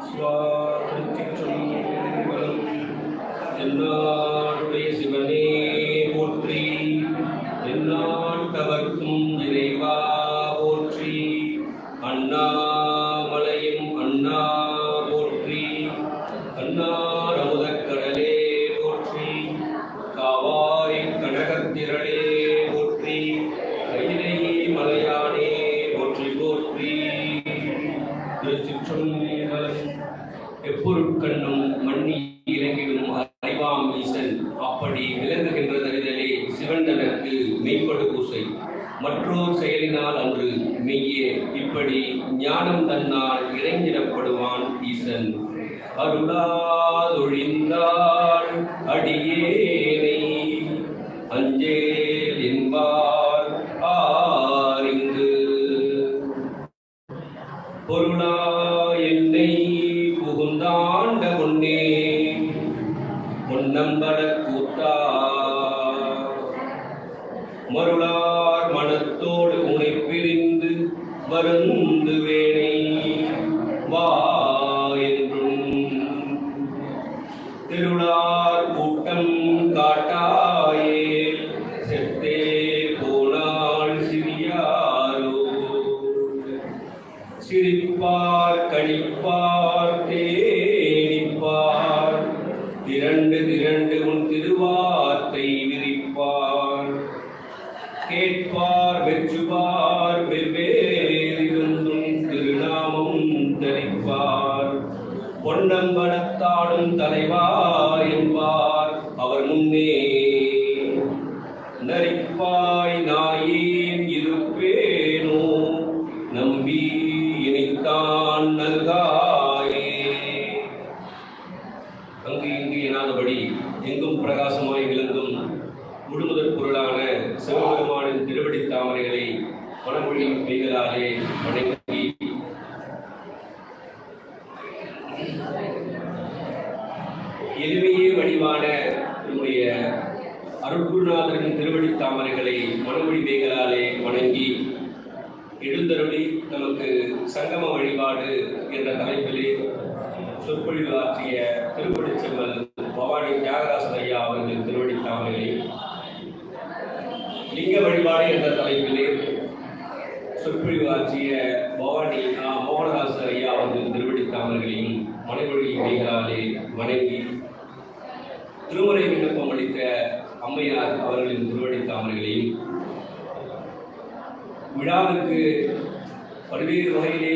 수요와 블. ஈசன் அருளாதொழிந்தாள் அடியேனை. அஞ்சேல் என்பார் ஆரிங்கு பொருளா என்னை புகுந்தாண்ட கொண்டே பொன்னம்பட கூத்தா. மருளார் மனத்தோடு உனை பிரிந்து வருந்து திரண்டு திரண்டு உன் திருவார்த்தை விரிப்பார். கேட்பார் வெற்றுவார் வெவ்வேறிருந்தும் திருநாமம் தரிப்பார் பொன்னம்பலத்தாடும் தலைவார் என்பார் அவர் முன்னே நரிப்பாய் நாயேன் இருப்பேனோ நம்பி இனித்தான் நல்கா வடிவான நம்முடைய அருட்குருநாதரின் திருவடி தாமரைகளை மனமொழி வேகலாலே வணங்கி எழுந்தருளி நமக்கு சங்கம வழிபாடு என்ற தலைப்பிலே சொற்பொழிவு ஆற்றிய திருப்படி செம்மல் பவானி தியாகராசன் ஐயா அவர்கள் திருவடி தாமரைகளை லிங்க வழிபாடு என்ற தலைப்பிலே சொற்பொழிவு ஆற்றிய பவானி ஆ, ஐயா அவர்கள் திருவடி தாமரைகளையும் மனைமொழி மெய்களாலே வணங்கி திருமுறை விண்ணப்பம் அளித்த அம்மையார் அவர்களின் திருவடி தாமரைகளையும் விழாவிற்கு பல்வேறு வகையிலே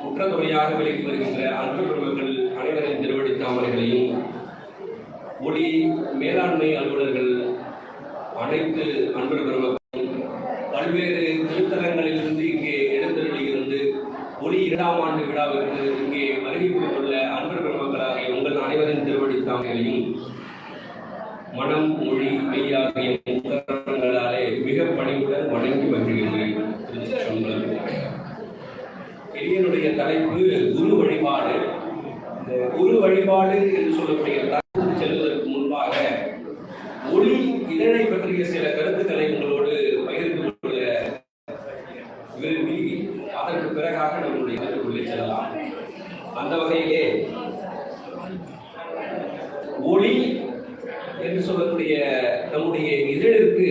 குற்றத்துறையாக விலகி வருகின்ற அன்பு பெருமக்கள் அனைவரின் திருவடி தாமரைகளையும் ஒளி மேலாண்மை அலுவலர்கள் அனைத்து அன்பர் தலைப்பு குரு வழிபாடு. இந்த குரு வழிபாடு என்று சொல்லக்கூடிய செல்வதற்கு முன்பாக ஒளி இதழை பற்றிய சில கருத்துக்களை உங்களோடு பகிர்ந்து கொள்ள விரும்பி அதற்கு பிறகாக நம்முடைய கருத்துக்குள்ளே செல்லலாம். அந்த வகையிலே ஒளி என்று சொல்லக்கூடிய நம்முடைய இதழுக்கு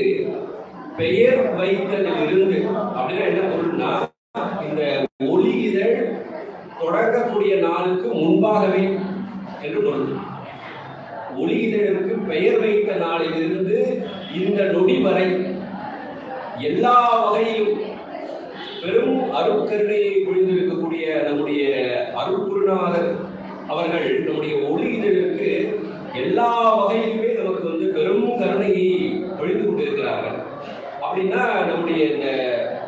பெயர் வைத்ததிலிருந்து அப்படின்னா என்ன பொருள்னா இந்த ஒளி இதழ் தொடங்கக்கூடிய நாளுக்கு முன்பாகவே என்று பொருள் ஒளி பெயர் வைத்த நாளிலிருந்து இந்த நொடி வரை எல்லா வகையிலும் பெரும் அருட்கருணையை புரிந்திருக்கக்கூடிய நம்முடைய அருட்குருநாதர் அவர்கள் நம்முடைய ஒளி இதழுக்கு எல்லா வகையிலுமே நமக்கு வந்து பெரும் கருணையை பொழிந்து கொண்டிருக்கிறார்கள். அப்படின்னா நம்முடைய இந்த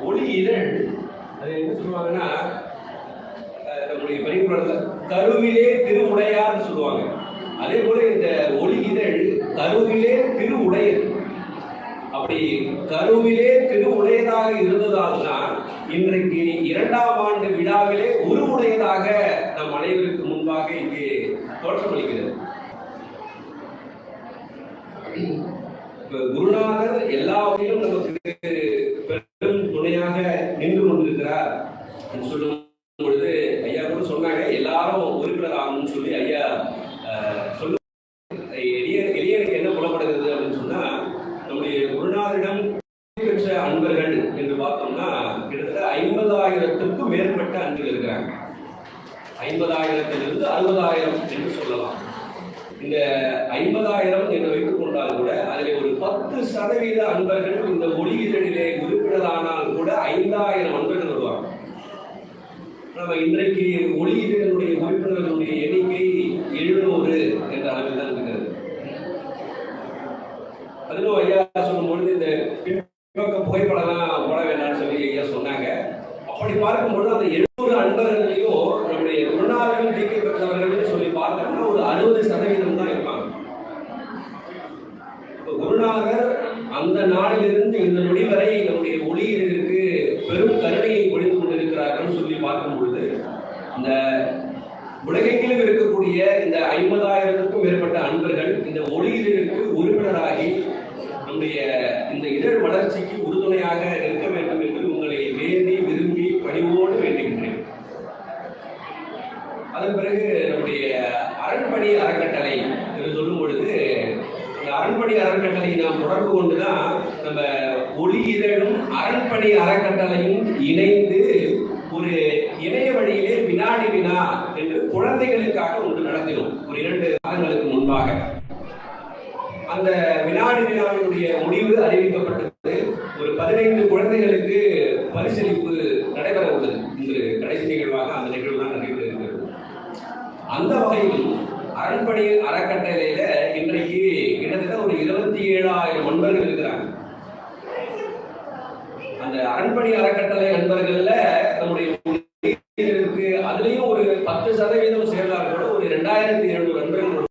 ஒளி இதழ் அது என்ன சொல்லுவாங்கன்னா இருக்கக்கூடிய பரிபுரத்தில் கருவிலே திருவுடையார்னு சொல்லுவாங்க. அதே போல இந்த ஒளி இதழ் கருவிலே திருவுடையர். அப்படி கருவிலே திருவுடையதாக இருந்ததால் தான் இன்றைக்கு இரண்டாம் ஆண்டு விழாவிலே உருவுடையதாக நம் அனைவருக்கு முன்பாக இங்கே தோற்றமளிக்கிறது இப்ப குருநாதர் எல்லா வகையிலும் நமக்கு பெரும் துணையாக நின்று கொண்டிருக்கிறார் என்று சொல்லும் பொழுது ஐயா கூட சொன்னாங்க எல்லாரும் உறுப்பினர் ஆகணும்னு சொல்லி ஐயா அஹ், சொல்லு எளிய எளியனுக்கு என்ன புலப்படுகிறது அப்படின்னு சொன்னா நம்முடைய குருநாதரிடம் பெற்ற அன்பர்கள் என்று பார்த்தோம்னா கிட்டத்தட்ட ஐம்பதாயிரத்துக்கும் மேற்பட்ட அன்பர்கள் இருக்கிறாங்க ஐம்பதாயிரத்திலிருந்து அறுபதாயிரம் என்று சொல்லலாம். இந்த ஐம்பதாயிரம் என்று வைத்துக் கொண்டால் கூட அதில் ஒரு பத்து சதவீத அன்பர்கள் இந்த ஒளி இதழிலே உறுப்பினரானால் கூட ஐந்தாயிரம் அன்பர்கள் வருவாங்க. நம்ம இன்றைக்கு ஒளி இதழினுடைய உறுப்பினர்களுடைய எண்ணிக்கை எழுநூறு என்ற அளவில் தான் இருக்கிறது அதிலும் ஐயா சொல்லும் பொழுது இந்த பின்பக்க புகைப்படம்லாம் போட வேண்டாம்னு சொல்லி ஐயா சொன்னாங்க அப்படி பார்க்கும்பொழுது அந்த எழுநூறு அன்பர்களையும் நம்முடைய குருநாதர்கள் தீர்க்க பெற்றவர்கள் சொல்லி பார்த்தோம்னா ஒரு அறுபது சதவீதம் தான் இருப்பாங்க இப்ப குருநாதர் அந்த நாளிலிருந்து இந்த நொடி வரை நம்முடைய ஒளியர்களுக்கு பெரும் கருணையை ஒழிந்து கொண்டிருக்கிறார்கள் சொல்லி பார்க்கும் பொழுது இந்த உலகெங்கிலும் இருக்கக்கூடிய இந்த ஐம்பதாயிரத்துக்கும் மேற்பட்ட அன்பர்கள் இந்த ஒளியர்களுக்கு உறுப்பினராகி நம்முடைய இந்த இடர் வளர்ச்சிக்கு உறுதுணையாக இருக்க வேண்டும் என்று உங்களை வேண்டி விரும்பி பணிவோடு வேண்டுகின்றேன். அதன் பிறகு நம்முடைய அரண்பணி அறக்கட்டளை என்று சொல்லும் பொழுது அந்த அரண்பணி அறக்கட்டளை நாம் தொடர்பு கொண்டுதான் நம்ம ஒளி இதழும் அரண்பணி அறக்கட்டளையும் இணைந்து ஒரு இணைய வழியிலே வினாடி வினா என்று குழந்தைகளுக்காக ஒன்று நடத்தினோம். ஒரு இரண்டு மாதங்களுக்கு முன்பாக. அந்த வினாடி வினாவினுடைய முடிவு அறிவிக்கப்பட்டது. ஒரு பதினைந்து குழந்தைகளுக்கு பரிசளிப்பு நடைபெற உள்ளது. இன்று கடைசி நிகழ்வாக அந்த நிகழ்வு தான் நடைபெற இருக்கிறது. அந்த வகையில் அரண்பணி அறக்கட்டளையில இன்றைக்கு கிட்டத்தட்ட ஒரு இருபத்தி ஏழாயிரம் நண்பர்கள் இருக்கிறாங்க. அந்த அரண்பணி அறக்கட்டளை நண்பர்கள்ல நம்முடைய இருக்கு அதுலயும் ஒரு பத்து சதவீதம் சேர்ந்தால் கூட ஒரு ரெண்டாயிரத்தி எழுநூறு நண்பர்கள்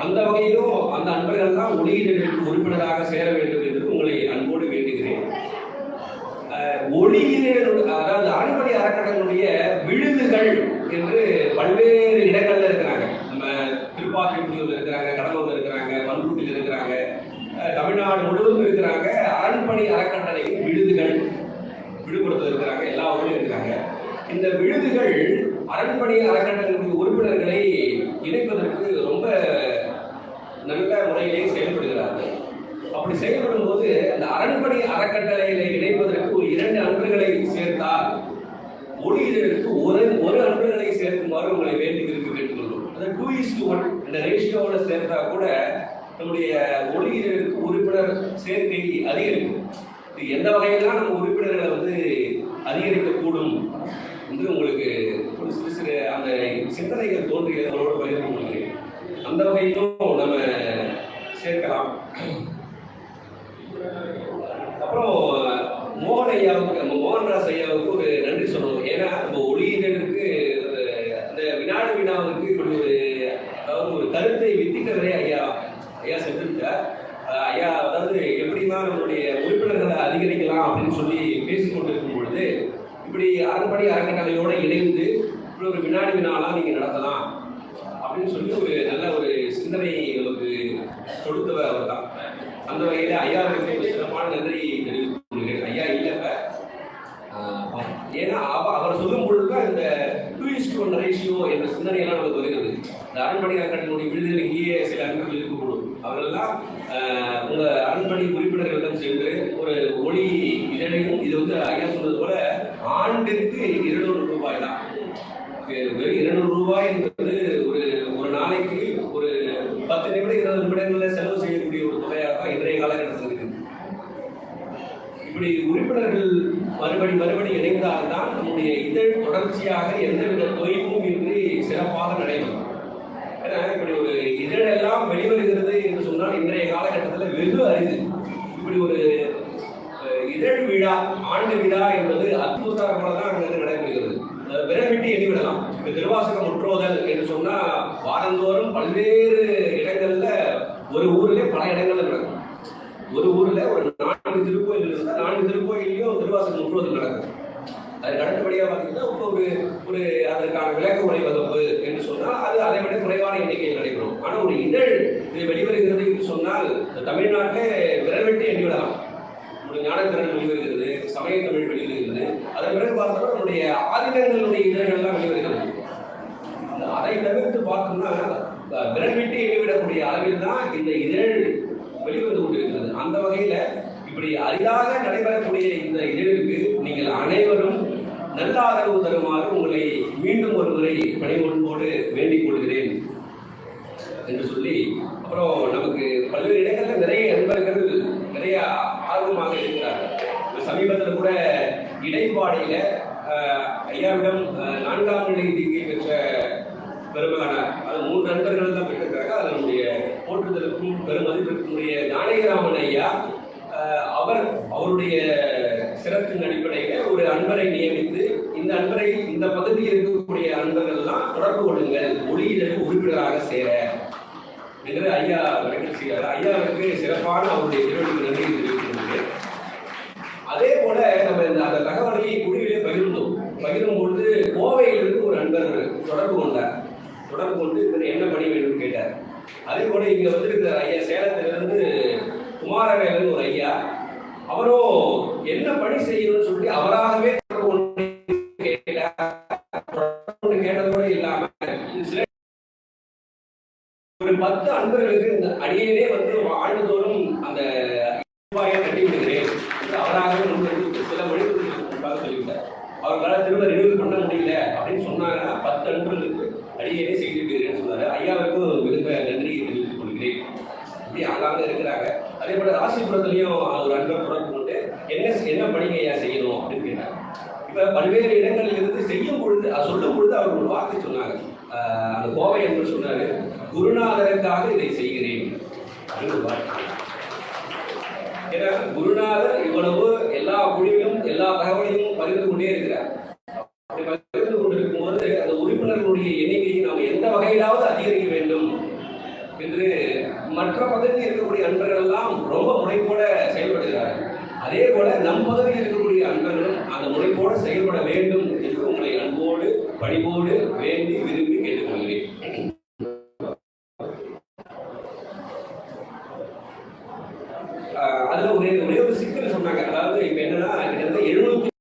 அந்த வகையிலும் அந்த அன்பர்கள் தான் ஒளியிடலுக்கு உறுப்பினராக சேர வேண்டும் என்று உங்களை அன்போடு வேண்டுகிறேன் அஹ், ஒளியிடல் அதாவது அரண்மனை அறக்கட்டளையுடைய விழுதுகள் என்று பல்வேறு இடங்கள்ல இருக்கிறாங்க நம்ம திருப்பாற்றியூர்ல இருக்கிறாங்க கடலூர்ல இருக்கிறாங்க பண்ருட்டில் இருக்கிறாங்க அஹ், தமிழ்நாடு முழுவதும் இருக்கிறாங்க. அரண்மனை அறக்கட்டளை விழுதுகள் விடுபடுத்த இருக்கிறாங்க எல்லா ஊர்லயும் இருக்கிறாங்க. இந்த விழுதுகள் அரண்மனை அறக்கட்டளையுடைய உறுப்பினர்களை இணைப்பதற்கு ரொம்ப நல்ல முறையிலே செயல்படுகிறார்கள். அப்படி செயல்படும் போது அந்த அரண்மனை அறக்கட்டளையில இணைப்பதற்கு ஒரு இரண்டு அன்பர்களை சேர்த்தால் ஒளியிடலுக்கு ஒரு ஒரு அன்பர்களை சேர்க்குமாறு உங்களை வேண்டி விரும்பி கேட்டுக்கொள்வோம் அந்த டூ இஸ் டூ ஒன் இந்த ரேஷியோட சேர்த்தா கூட நம்முடைய ஒளியிடலுக்கு உறுப்பினர் சேர்க்கை அதிகரிக்கும். இது எந்த வகையெல்லாம் நம்ம உறுப்பினர்களை வந்து அதிகரிக்கக்கூடும் என்று உங்களுக்கு ஒரு சிறு சிறு அந்த சிந்தனைகள் தோன்றியது அவரோடு பகிர்ந்து கொள்கிறேன். அந்த வகையிலும் நம்ம சேர்க்கலாம். அப்புறம் மோகன் ஐயாவுக்கு நம்ம மோகன்ராஜ் ஐயாவுக்கு ஒரு நன்றி சொல்லணும். ஏன்னா நம்ம ஒளியினருக்கு அந்த வினாடு வினாவுக்கு இப்படி ஒரு அதாவது ஒரு கருத்தை வித்திட்டவரே ஐயா ஐயா செஞ்சிருக்கார் ஐயா அதாவது எப்படின்னா நம்மளுடைய உறுப்பினர்களை அதிகரிக்கலாம் அப்படின்னு சொல்லி பேசிக்கொண்டிருக்கும் பொழுது இப்படி அரண்மனை அறக்கட்டளையோடு இணைந்து இப்படி ஒரு வினாடி வினாலாம் நீங்கள் நடத்தலாம் அப்படின்னு சொல்லி ஒரு நல்ல ஒரு சிந்தனை எங்களுக்கு கொடுத்தவர் அவர் தான் அந்த வகையில் ஐயாவுக்கு சிறப்பான நன்றி தெரிவித்துக் கொள்கிறேன் ஐயா இல்லை இப்ப. ஆஹ் ஏன்னா அவ- அவர் சொல்லும் பொழுதுதான் இந்த டூ இஸ் ஒன் ரேஷியோ என்ற சிந்தனையெல்லாம் நமக்கு வருகிறது இந்த அரண்மனை அறக்கட்டளையுடைய விடுதலை இங்கேயே சில அன்பர்கள் இருக்கக்கூடும் அவர்களெல்லாம் ஆஹ், உங்க அரண்மனை உறுப்பினர்களிடம் சென்று ஒரு ஒளி இதழையும் இது வந்து ஐயா சொன்னது போல ஆண்டிற்கு இருநூறு ரூபாய் தான். இருநூறு ரூபாய் என்பது ஒரு ஒரு நாளைக்கு ஒரு பத்து நிமிடம் இருபது நிமிடங்களில் செலவு செய்யக்கூடிய ஒரு தொகையாக இன்றைய காலகட்டத்தில் இருக்குது. இப்படி உறுப்பினர்கள் மறுபடி மறுபடி இணைந்தால்தான் நம்முடைய இதழ் தொடர்ச்சியாக எந்தவித தொய்வும் இன்றி சிறப்பாக நடைபெறும். ஏன்னா இப்படி ஒரு இதழெல்லாம் வெளிவருகிறது என்று சொன்னால் இன்றைய காலகட்டத்தில் வெகு அரிது. இப்படி ஒரு இதழ் விழா ஆண்டு விழா என்பது அற்புதமாக தான் அங்கு நடைபெறுகிறது அஹ், விரவிட்டு எண்ணிவிடலாம் இப்போ திருவாசகம் முற்றோதல் என்று சொன்னால் வாரந்தோறும் பல்வேறு இடங்கள்ல ஒரு ஊர்ல பல இடங்கள்ல நடக்கும். ஒரு ஊர்ல ஒரு நான்கு திருக்கோயில் இருந்தால் நான்கு திருக்கோயிலையும் திருவாசகம் முற்றோதல் நடக்கும். அதுக்கு அடுத்தபடியா பார்த்தீங்கன்னா இப்போ ஒரு ஒரு அதற்கான விளக்க உரை வகுப்பு என்று சொன்னால் அது அதை விட குறைவான எண்ணிக்கையில் நடைபெறும். ஆனால் ஒரு இதழ் இது வெளிவருகிறது என்று சொன்னால் இந்த தமிழ்நாட்டிலே விரல்வெட்டு எண்ணிவிடலாம் ஒரு ஞானத்திறன் வெளிவருகிறது சமய தமிழ் வெளிவருகிறது. அதன் பிறகு பார்த்தோம்னா நம்முடைய ஆதினங்களுடைய இதழ்கள்லாம் வெளிவருகிறது. அதை தவிர்த்து பார்த்தோம்னா அஹ், விரல் விட்டு எண்ணிவிடக்கூடிய அளவில் தான் இந்த இதழ் வெளிவந்து கொண்டிருக்கிறது. அந்த வகையில இப்படி அரிதாக நடைபெறக்கூடிய இந்த இதழுக்கு நீங்கள் அனைவரும் நல்ல ஆதரவு தருமாறு உங்களை மீண்டும் ஒரு முறை பணிமொழிபோடு வேண்டிக் கொள்கிறேன் என்று சொல்லி அப்புறம் நமக்கு பல்வேறு இடங்கள் ஆர்வமாக இருக்கிறார்கள். சமீபத்தில் கூட இடைப்பாடியில ஐயாவிடம் நான்காம் நிலை ஒரு பத்து அன்பர்களுக்கு இந்த அடியேனே வந்து ஆண்டுதோறும் அந்த ரூபாயை கட்டி விடுகிறேன் அவராக சில மொழிகளுக்காக சொல்லிவிட்டார். அவர்களால் திரும்ப ரினியூவல் பண்ண முடியல அப்படின்னு சொன்னாங்கன்னா பத்து அன்பர்களுக்கு அடியேனே செய்து விடுகிறேன்னு சொன்னாரு ஐயாவுக்கும் மிகுந்த நன்றியை தெரிவித்துக் கொள்கிறேன். இப்படி ஆளாக இருக்கிறாங்க. அதே போல ராசிபுரத்துலயும் ஒரு அன்பர் தொடர்பு கொண்டு என்ன என்ன பணியை ஐயா செய்யணும்? அப்படின்னு கேட்டாங்க இப்ப பல்வேறு இடங்களில் இருந்து செய்யும் பொழுது சொல்லும் பொழுது அவர் ஒரு வார்த்தை சொன்னாங்க அந்த கோவை என்று சொன்னாரு குருநாதருக்காக இதை செய்கிறேன். ஏன்னா குருநாதர் இவ்வளவு எல்லா குழுவிலும் எல்லா தகவலையும் பகிர்ந்து கொண்டே இருக்கிறார். அப்படி பகிர்ந்து கொண்டிருக்கும் போது அந்த உறுப்பினர்களுடைய எண்ணிக்கையை நாம் எந்த வகையிலாவது அதிகரிக்க வேண்டும் என்று மற்ற பகுதியில் இருக்கக்கூடிய அன்பர்கள் எல்லாம் ரொம்ப முனைப்போட செயல்படுகிறார்கள். அதே போல நம் பகுதியில் இருக்கக்கூடிய அன்பர்களும் அந்த முனைப்போடு செயல்பட வேண்டும் என்று உங்களை அன்போடு பணிவோடு வே